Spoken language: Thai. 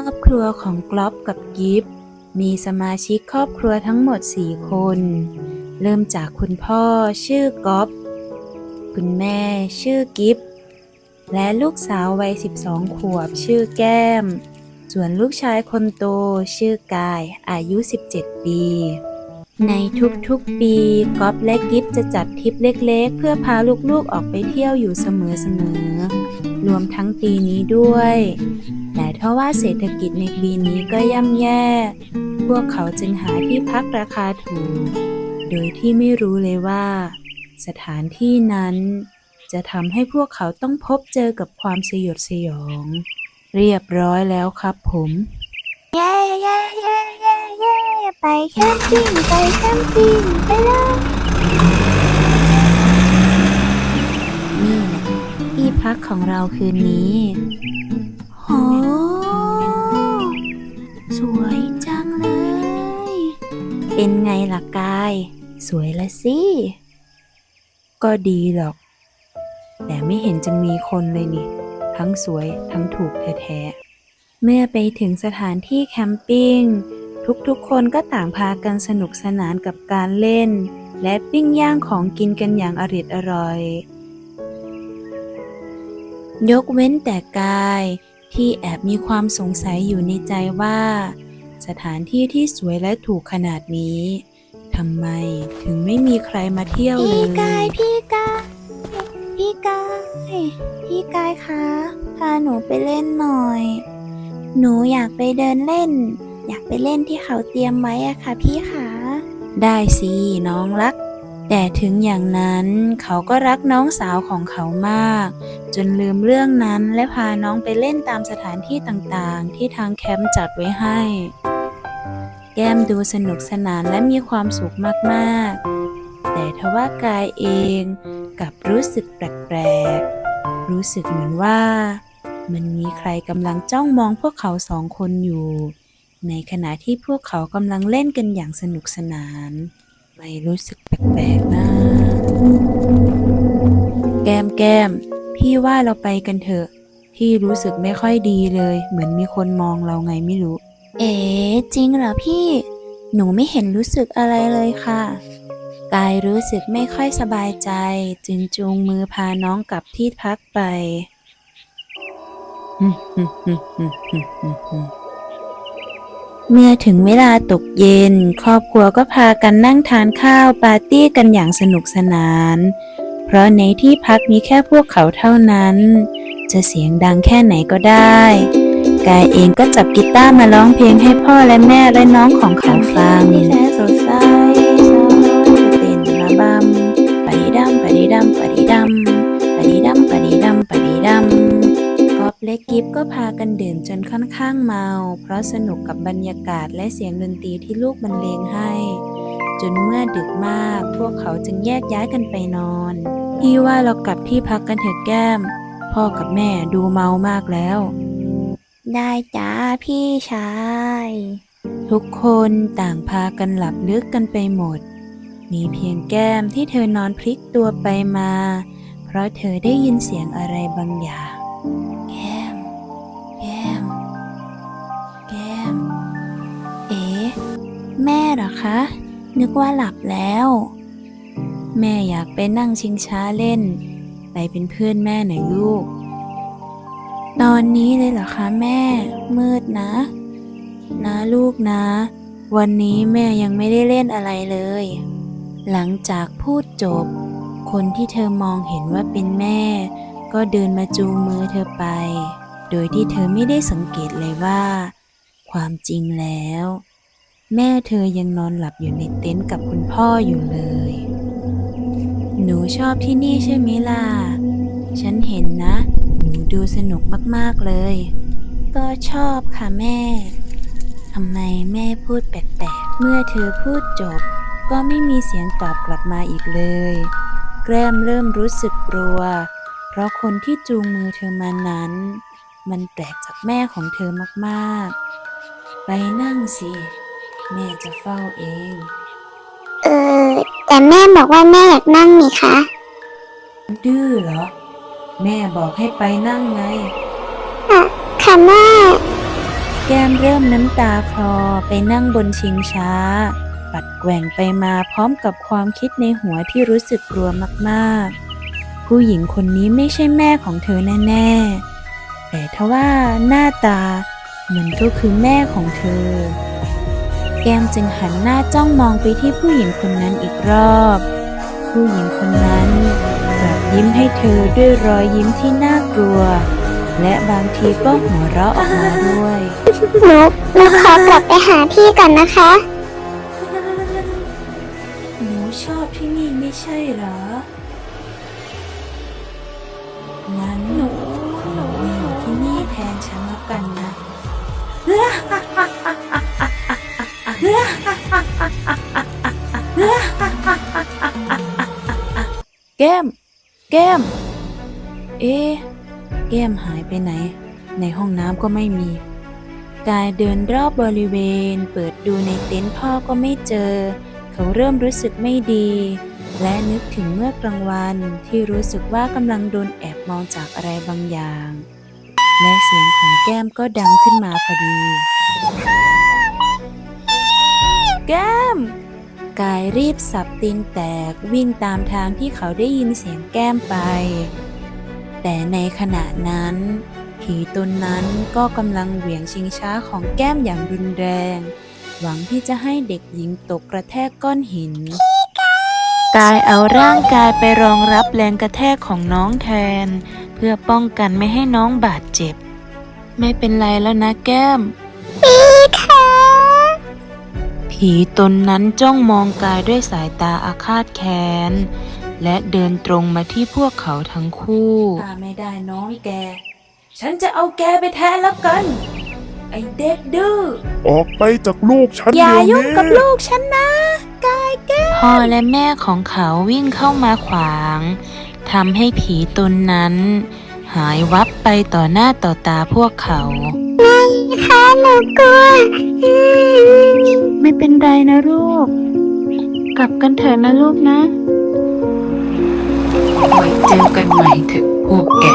รอบครัวของกลอบกับกิฟมีสมาชิกครอบครัวทั้งหมด 4 คน เริ่มจากคุณพ่อชื่อกอบคุณแม่ชื่อกิฟและลูกสาววัย 12 ขวบชื่อแก้ม ส่วนลูกชายคนโตชื่อกายอายุ 17 ปี ในทุกๆปีก๊อฟและกิฟจะจัดทริปเล็กๆ เพื่อพาลูกๆออกไปเที่ยวอยู่เสมอๆ รวมทั้งปีนี้ด้วย แต่ถ้าว่าเศรษฐกิจในปีนี้ก็ย่ำแย่ พวกเขาจึงหาที่พักราคาถูก โดยที่ไม่รู้เลยว่า สถานที่นั้น จะทำให้พวกเขาต้องพบเจอกับความสยดสยอง เรียบร้อยแล้วครับผม เย้เย้เย้เย้เย้ไปแคมปิ้งไปแคมปิ้งไปเลยนี่นะที่พักของเราคืนนี้โหสวยจังเลย เป็นไงล่ะกาย สวยละสิ ก็ดีหรอก แต่ไม่เห็นจะมีคนเลยนี่ ทั้งสวยทั้งถูกแท้ๆ เมื่อไปถึงสถานที่แคมปิ้ง ทุกๆคนก็ต่างพากันสนุกสนานกับการเล่น และปิ้งย่างของกินกันอย่างอริดอร่อย ยกเว้นแต่กายที่แอบมีความสงสัยอยู่ในใจว่า สถานที่ที่สวยและถูกขนาดนี้ทำไมถึงไม่มีใครมาเที่ยวเลย พี่กาย พี่กาย พี่กาย พี่กายคะ พาหนูไปเล่นหน่อย หนูอยากไปเดินเล่น อยากไปเล่นที่เขาเตรียมไว้อะค่ะพี่คะได้สิน้องรัก แต่ถึงอย่างนั้นเขาก็รักน้องสาวของเขามาก จนลืมเรื่องนั้นและพาน้องไปเล่นตามสถานที่ต่างๆ ที่ทางแคมป์จัดไว้ให้ แก้มดูสนุกสนานและมีความสุขมากๆ แต่ทว่ากายเองกลับรู้สึกแปลกๆ รู้สึกเหมือนว่า มันมีใครกำลังจ้องมองพวกเขาสองคนอยู่ ในขณะที่พวกเขากำลังเล่นกันอย่างสนุกสนาน ไม่รู้สึกแปลกๆนะแก้มแก้ม พี่ว่าเราไปกันเถอะ พี่รู้สึกไม่ค่อยดีเลย เหมือนมีคนมองเราไงไม่รู้ เอ๋จริงเหรอพี่ หนูไม่เห็นรู้สึกอะไรเลยค่ะ กายรู้สึกไม่ค่อยสบายใจ จึงจูงมือพาน้องกลับที่พักไป เมื่อถึงเวลาตกเย็น ครอบครัวก็พากันนั่งทานข้าวปาร์ตี้กันอย่างสนุกสนาน เพราะในที่พักมีแค่พวกเขาเท่านั้น จะเสียงดังแค่ไหนก็ได้ กายเองก็จับกีตาร์มาร้องเพลงให้พ่อและแม่และน้องของเขาฟังแสนสดใสเต้นระบำปะดีดำปะดีดำปะดีดำ ละกิฟก็พากันดื่มจนค่อนข้างเมา เพราะสนุกกับบรรยากาศและเสียงดนตรีที่ลูกบรรเลงให้ จนเมื่อดึกมากพวกเขาจึงแยกย้ายกันไปนอน พี่ว่าเรากลับที่พักกันเถอะแก้ม พ่อกับแม่ดูเมามากแล้ว ได้จ้าพี่ชาย ทุกคนต่างพากันหลับลึกกันไปหมด มีเพียงแก้มที่เธอนอนพลิกตัวไปมา เพราะเธอได้ยินเสียงอะไรบางอย่าง แก้ แม่หรอคะ นึกว่าหลับแล้ว แม่อยากไปนั่งชิงช้าเล่น ไปเป็นเพื่อนแม่หน่อยลูก ตอนนี้เลยเหรอคะแม่ มืดนะ นะลูกนะ วันนี้แม่ยังไม่ได้เล่นอะไรเลย หลังจากพูดจบ คนที่เธอมองเห็นว่าเป็นแม่ ก็เดินมาจูงมือเธอไป โดยที่เธอไม่ได้สังเกตเลยว่า ความจริงแล้ว แม่เธอยังนอนหลับอยู่ในเต็นท์กับคุณพ่ออยู่เลย หนูชอบที่นี่ใช่ไหมล่ะ ฉันเห็นนะ หนูดูสนุกมากๆเลย ก็ชอบค่ะแม่ ทำไมแม่พูดแปลกๆ เมื่อเธอพูดจบ ก็ไม่มีเสียงตอบกลับมาอีกเลย แกล้มเริ่มรู้สึกกลัว เพราะคนที่จูงมือเธอมานั้น มันแปลกจากแม่ของเธอมากๆ ไปนั่งสิ แม่จะเฝ้าเอง เออ แต่แม่บอกว่าแม่อยากนั่งนี่คะ ดื้อเหรอ แม่บอกให้ไปนั่งไง ค่ะค่ะแม่กแก้มเริ่มน้ำตาคลอไปนั่งบนชิงช้า ปัดแกว่งไปมาพร้อมกับความคิดในหัวที่รู้สึกกลัวมากๆ ผู้หญิงคนนี้ไม่ใช่แม่ของเธอแน่ๆ แต่ทว่าหน้าตามันก็คือแม่ของเธอ แก้มจึงหันหน้าจ้องมองไปที่ผู้หญิงคนนั้นอีกรอบ ผู้หญิงคนนั้นกลับยิ้มให้เธอด้วยรอยยิ้มที่น่ากลัว และบางทีก็หัวเราะออกมาด้วยหนูหนูขอกลับไปหาพี่ก่อนนะคะ หนูชอบที่นี่ไม่ใช่เหรอ แก้ม แก้ม เอ๊ะแก้มหายไปไหน ในห้องน้ำก็ไม่มี กายเดินรอบบริเวณ เปิดดูในเต็นท์พ่อก็ไม่เจอ เขาเริ่มรู้สึกไม่ดี และนึกถึงเมื่อกลางวันที่รู้สึกว่ากำลังโดนแอบมองจากอะไรบางอย่าง และเสียงของแก้มก็ดังขึ้นมาพอดี แก้ม กายรีบสับตีนแตกวิ่งตามทางที่เขาได้ยินเสียงแก้มไป แต่ในขณะนั้น ผีตนนั้นก็กำลังเหวี่ยงชิงช้าของแก้มอย่างรุนแรง หวังที่จะให้เด็กหญิงตกกระแทกก้อนหิน กายเอาร่างกายไปรองรับแรงกระแทกของน้องแทน เพื่อป้องกันไม่ให้น้องบาดเจ็บ ไม่เป็นไรแล้วนะแก้ม ผีตนนั้นจ้องมองกายด้วยสายตาอาฆาตแค้น และเดินตรงมาที่พวกเขาทั้งคู่ถ้าไม่ได้น้องแก ฉันจะเอาแกไปแทนแล้วกัน ไอเด็กดื้อ ออกไปจากลูกฉันอย่าเดี๋ยวยุ่งนี้กับลูกฉันนะ กายแก้วพ่อและแม่ของเขาวิ่งเข้ามาขวางทำให้ผีตนนั้น หายวับไปต่อหน้าต่อตาพวกเขาค่ะหนูกลัว ไม่เป็นไรนะลูก กลับกันเถอะนะลูกนะไว้เจอกันใหม่เถอะพวกแก